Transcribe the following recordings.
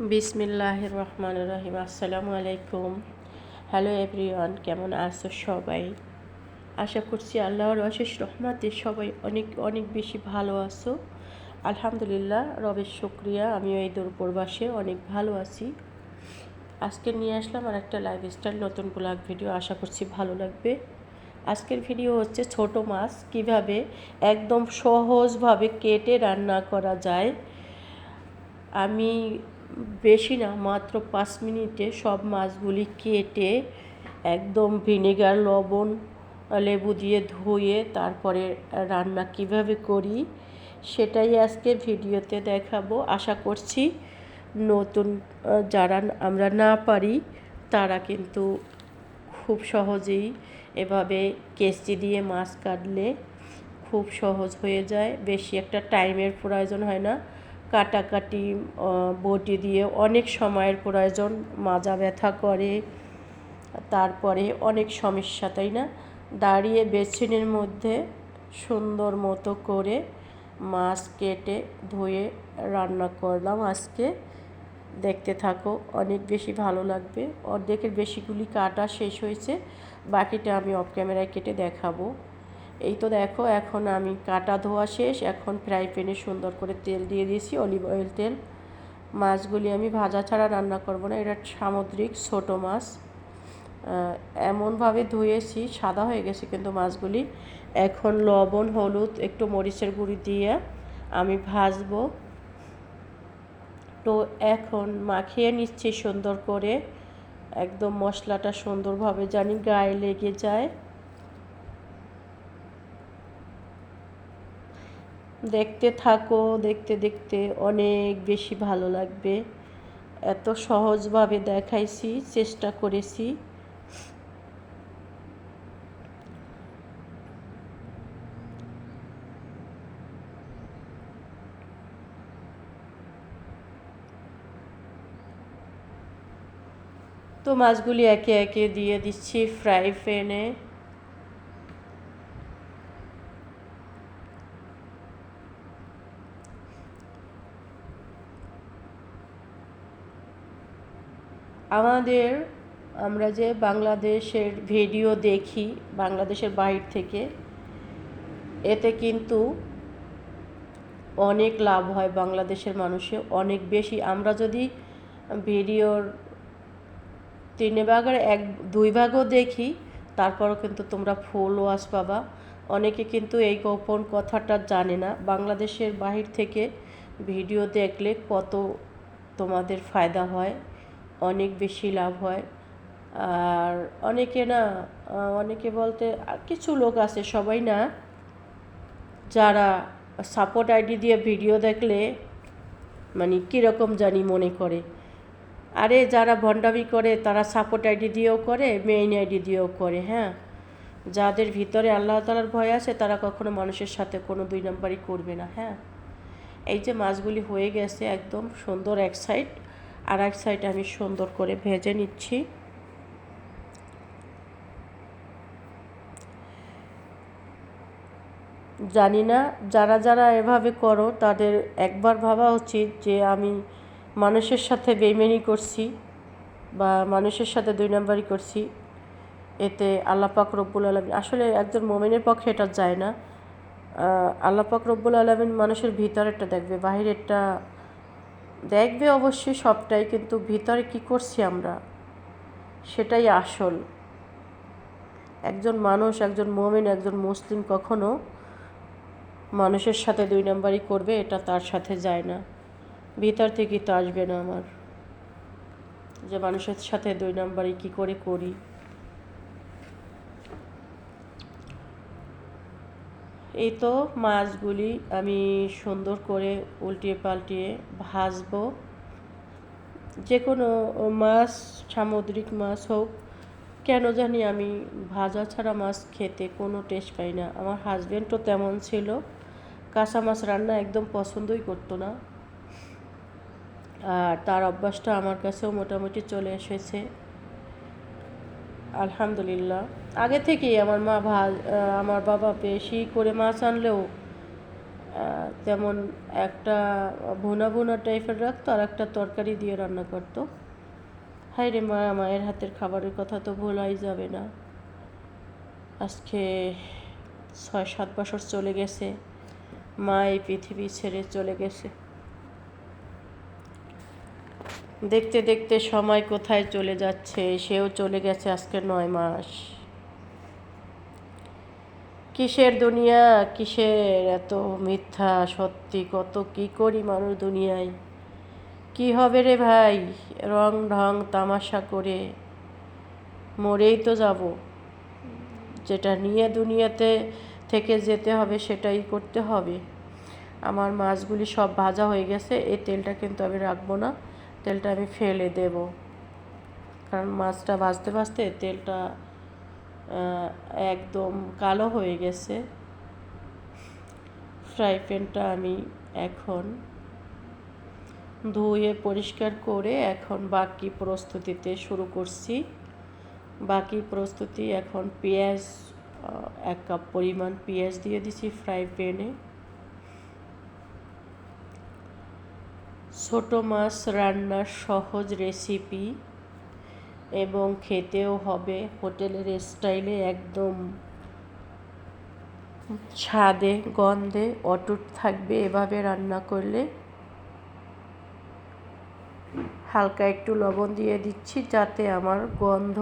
বিসমিল্লাহ রহমান রহিম আসসালামু আলাইকুম। হ্যালো এভরিওয়ান, কেমন আছো সবাই? আশা করছি আল্লাহর অশেষ রহমাতে সবাই অনেক অনেক বেশি ভালো আছো। আলহামদুলিল্লাহ, রবের শুক্রিয়া, আমিও এই দূরপ্রবাসে অনেক ভালো আছি। আজকে নিয়ে আসলাম আর একটা লাইফস্টাইল নতুন ব্লগ ভিডিও আশা করছি ভালো লাগবে। আজকের ভিডিও হচ্ছে ছোট মাছ, কীভাবে একদম সহজভাবে কেটে রান্না করা যায়। আমি বেশি না, মাত্র পাঁচ মিনিটে সব মাছগুলি কেটে একদম ভিনেগার, লবণ, লেবু দিয়ে ধুয়ে তারপরে রান্না কীভাবে করি সেটাই আজকে ভিডিওতে দেখাবো। আশা করছি নতুন যারা আমরা না পারি তারা কিন্তু খুব সহজেই এভাবে কেসি দিয়ে মাছ কাটলে খুব সহজ হয়ে যায়। বেশি একটা টাইমের প্রয়োজন হয় না। কাটাকাটি বটি দিয়ে অনেক সময়ের প্রয়োজন, মাজা ব্যথা করে, তারপরে অনেক সমস্যা, তাই না? দাঁড়িয়ে বেসিনের মধ্যে সুন্দর মতো করে মাছ কেটে ধুয়ে রান্না করলাম আজকে। দেখতে থাকো, অনেক বেশি ভালো লাগবে। অর্ধেকের বেশিগুলি কাটা শেষ হয়েছে, বাকিটা আমি অফ ক্যামেরায় কেটে দেখাবো। এই তো দেখো, এখন আমি কাটা ধোয়া শেষ, এখন ফ্রাই প্যানে সুন্দর করে তেল দিয়ে দিয়েছি, অলিভ অয়েল তেল। মাছগুলি আমি ভাজা ছাড়া রান্না করব না, এটা সামুদ্রিক, ছোট মাছ। এমনভাবে ধুয়েছি, সাদা হয়ে গেছে কিন্তু মাছগুলি। এখন লবণ, হলুদ, একটু মরিচের গুঁড়ি দিয়ে আমি ভাজবো। তো এখন মাখিয়ে নিচ্ছি সুন্দর করে, একদম মশলাটা সুন্দরভাবে জানি গায়ে লেগে যায়। দেখতে থাকো, দেখতে দেখতে অনেক বেশি ভালো লাগবে। এত সহজভাবে দেখাইছি, চেষ্টা করেছি। তো মাছগুলি একে একে দিয়ে দিচ্ছি ফ্রাই প্যানে। আমাদের, আমরা যে বাংলাদেশের ভিডিও দেখি, বাংলাদেশের বাহির থেকে, এতে কিন্তু অনেক লাভ হয় বাংলাদেশের মানুষে, অনেক বেশি। আমরা যদি ভিডিওর তিন ভাগের এক, দুই ভাগও দেখি, তারপরও কিন্তু তোমরা ফুল ওয়াশ পাবা। অনেকে কিন্তু এই গোপন কথাটা জানে না। বাংলাদেশের বাহির থেকে ভিডিও দেখলে কত তোমাদের ফায়দা হয়। অনেক বেশি লাভ হয়। আর অনেকে না, অনেকে বলতে কিছু লোক আছে, সবাই না, যারা সাপোর্ট আইডি দিয়ে ভিডিও দেখলে মানে কীরকম জানি মনে করে। আরে যারা ভণ্ডামি করে, তারা সাপোর্ট আইডি দিয়েও করে মেইন আইডি দিয়েও করে হ্যাঁ? যাদের ভিতরে আল্লাহ তালার ভয় আছে, তারা কখনো মানুষের সাথে কোনো দুই নম্বরই করবে না হ্যাঁ? এই যে মাছগুলি হয়ে গেছে একদম সুন্দর এক সাইড আর এক সাইড আমি সুন্দর করে ভেজে নিচ্ছি। জানি না, যারা যারা এভাবে করো, তাদের একবার ভাবা উচিত যে আমি মানুষের সাথে বেমেনি করছি বা মানুষের সাথে দুই নাম্বারই করছি। এতে আল্লাপাক রব্বুল আলমিন আসলে একজন মোমেনের পক্ষে এটা যায় না। আল্লাপাক রব্বুল আলমিন মানুষের ভিতরেরটা দেখবে, বাহিরেরটা দেখবে অবশ্যই সবটাই, কিন্তু ভিতরে কি করছি আমরা? সেটাই আসল। একজন মানুষ, একজন মোমেন, একজন মুসলিম কখনো মানুষের সাথে দুই নাম্বারই করবে, এটা তার সাথে যায় না। ভিতর থেকে তো আসবে না আমার। যে মানুষের সাথে দুই নাম্বারই কি করে করি? এই তো মাছগুলি আমি সুন্দর করে উল্টিয়ে পাল্টিয়ে ভাজবো। যে কোনো মাছ, সামুদ্রিক মাছ হোক, কেন জানি আমি ভাজা ছাড়া মাছ খেতে কোনো টেস্ট পাই না। আমার হাজব্যান্ডও তেমন ছিল, কাঁচা মাছ রান্না একদম পছন্দই করতো না। আর তার অভ্যাসটা আমার কাছেও মোটামুটি চলে এসেছে। আলহামদুলিল্লাহ। আগে থেকেই আমার মা ভাজ আমার বাবা বেশি করে মাছ আনলেও তেমন একটা ভুনা ভুনা টাইপের রাখতো, আর একটা তরকারি দিয়ে রান্না করতো। হাই রে মা, মায়ের হাতের খাবারের কথা তো ভোলাই যাবে না। আজকে ছয় সাত বছর চলে গেছে, মা এই পৃথিবী ছেড়ে চলে গেছে। দেখতে দেখতে সময় কোথায় চলে যাচ্ছে? সেও চলে গেছে আজকে নয় মাস। কিসের দুনিয়া? কিসের এত মিথ্যা সত্যি? কত কি করি মানুষ দুনিয়ায়? কি হবে রে ভাই? রং ঢং তামাশা করে মরেই তো যাব। যেটা নিয়ে দুনিয়াতে থেকে যেতে হবে সেটাই করতে হবে। আমার মাছগুলি সব ভাজা হয়ে গেছে, এই তেলটা কিন্তু আমি রাখব না। তেলটা আমি ফেলে দেব। কারণ মাছটা ভাজতে ভাজতে তেলটা একদম কালো হয়ে গেছে। ফ্রাই প্যানটা আমি এখন ধুয়ে পরিষ্কার করে এখন বাকি প্রস্তুতিতে শুরু করছি। বাকি প্রস্তুতি এখন পেঁয়াজ এক কাপ পরিমাণ পেঁয়াজ দিয়ে দিছি ফ্রাই প্যানে। ছোট মাছ রান্নার সহজ রেসিপি এবং খেতেও হবে। হোটেলের স্টাইলে একদম স্বাদে, গন্ধে অটুট থাকবে এভাবে রান্না করলে। হালকা একটু লবণ দিয়ে দিচ্ছি যাতে আমার গন্ধ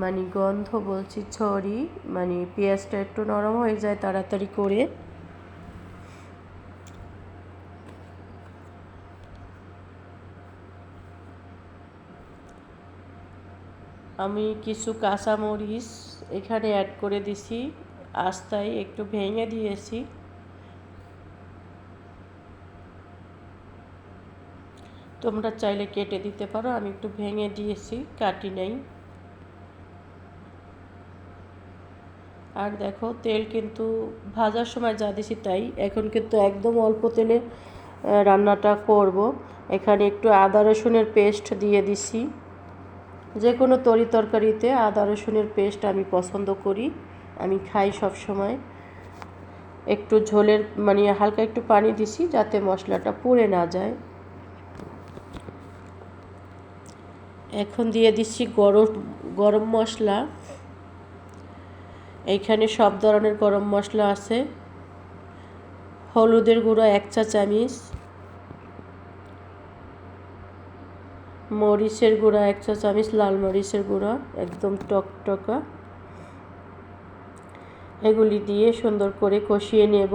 মানে গন্ধ বলছি ছড়ি মানে পেঁয়াজটা একটু নরম হয়ে যায় তাড়াতাড়ি করে। আমি কিছু কাঁচামরিচ এখানে অ্যাড করে দিছি, আস্তায় একটু ভেঙে দিয়েছি। তোমরা চাইলে কেটে দিতে পারো, আমি একটু ভেঙে দিয়েছি, কাটি নাই। আর দেখো, তেল কিন্তু ভাজার সময় যা দিছি তাই, এখন কিন্তু একদম অল্প তেলে রান্নাটা করব। এখানে একটু আদা রসুনের পেস্ট দিয়ে দিছি। যে কোনো তরি তরকারিতে আদা রসুনের পেস্ট আমি পছন্দ করি। আমি খাই সব সময় একটু ঝোলের মানে হালকা একটু পানি দিছি যাতে মশলাটা পুড়ে না যায়। এখন দিয়ে দিচ্ছি গরম গরম মশলা। এইখানে সব ধরনের গরম মশলা আছে। হলুদের গুঁড়ো এক চা চামচ মরিচের গুঁড়া এক চা চামচ, লাল মরিচের গুঁড়া, একদম টকটকা। এগুলি দিয়ে সুন্দর করে কষিয়ে নেব।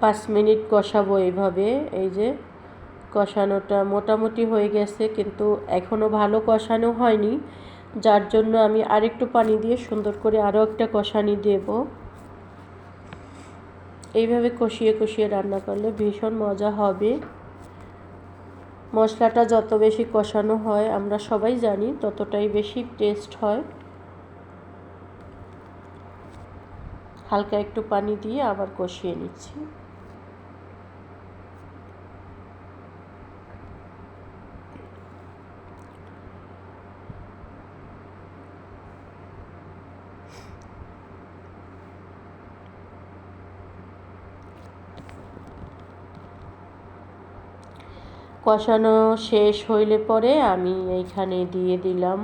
পাঁচ মিনিট কষাবো এইভাবে এই যে কষানোটা মোটামুটি হয়ে গেছে, কিন্তু এখনও ভালো কষানো হয়নি। যার জন্য আমি আরেকটু পানি দিয়ে সুন্দর করে আরও একটা কষানি দেব। এইভাবে কষিয়ে কষিয়ে রান্না করলে ভীষণ মজা হবে। মশলাটা যত বেশি কষানো হয়, আমরা সবাই জানি ততটাই বেশি টেস্ট হয়। হালকা একটু পানি দিয়ে আবার কষিয়ে নিচ্ছি। কষানো শেষ হইলে পরে আমি এইখানে দিয়ে দিলাম।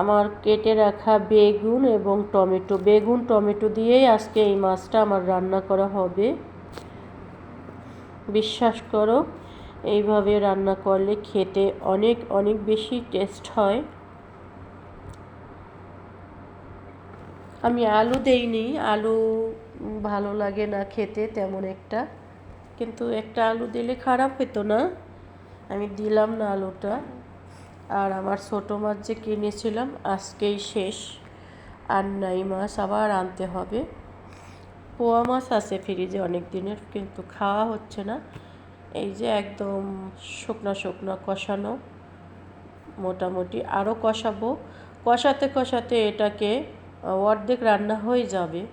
আমার কেটে রাখা বেগুন এবং টমেটো, বেগুন, টমেটো দিয়েই আজকে এই মাছটা আমার রান্না করা হবে। বিশ্বাস করো, এইভাবে রান্না করলে খেতে অনেক অনেক বেশি টেস্ট হয়। আমি আলু দেইনি, আলু ভালো লাগে না খেতে তেমন একটা। কিন্তু একটা আলু দিলে খারাপ হতো না। আমি দিলাম না আলুটা। আর আমার ছোটো মাছ যে কিনেছিলাম, আজকেই শেষ। আর নাই মাছ আবার আনতে হবে। পোয়া মাছ আছে ফ্রিজে অনেক দিনের কিন্তু খাওয়া হচ্ছে না। এই যে একদম শুকনা শুকনা কষানো। মোটামুটি আরও কষাবো। কষাতে কষাতে এটাকে অর্ধেক রান্না হয়ে যাবে।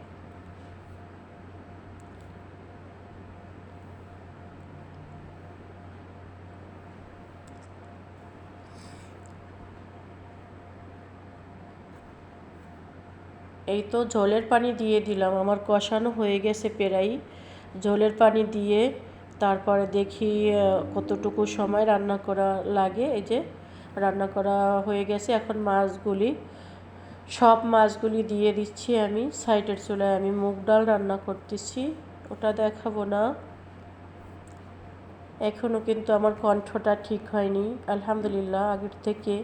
এই তো জলের পানি দিয়ে দিলাম, আমার কষানো হয়ে গেছে পেরাই জলের পানি দিয়ে তারপরে দেখি কতটুকু সময় রান্না করা লাগে। এই যে রান্না করা হয়ে গেছে, এখন মাছগুলি, সব মাছগুলি দিয়ে দিচ্ছি আমি। সাইডের চুলায় আমি মুগ ডাল রান্না করতেছি, ওটা দেখাবো না। এখনও কিন্তু আমার কণ্ঠটা ঠিক হয়নি, আলহামদুলিল্লাহ, আগের থেকে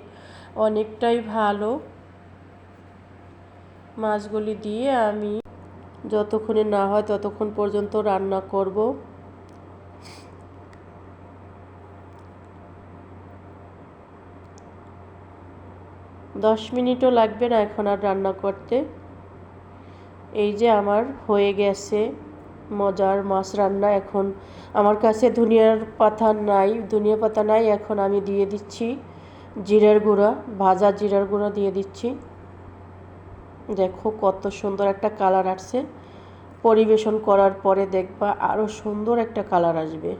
অনেকটাই ভালো। মাছগুলি দিয়ে আমি যতক্ষণে না হয় ততক্ষণ পর্যন্ত রান্না করব। দশ মিনিটও লাগবে না এখন আর রান্না করতে। এই যে আমার হয়ে গেছে মজার মাছ রান্না। এখন আমার কাছে ধনিয়ার পাতা নাই, ধনিয়া পাতা নাই। এখন আমি দিয়ে দিচ্ছি জিরার গুঁড়া, ভাজা জিরার গুঁড়া দিয়ে দিচ্ছি। দেখো কত সুন্দর একটা কালার আসছে। পরিবেশন করার পরে দেখবা আরও সুন্দর একটা কালার আসবে।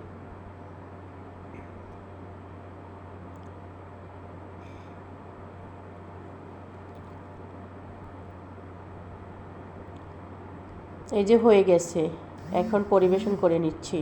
এই যে হয়ে গেছে। এখন পরিবেশন করে নিচ্ছি।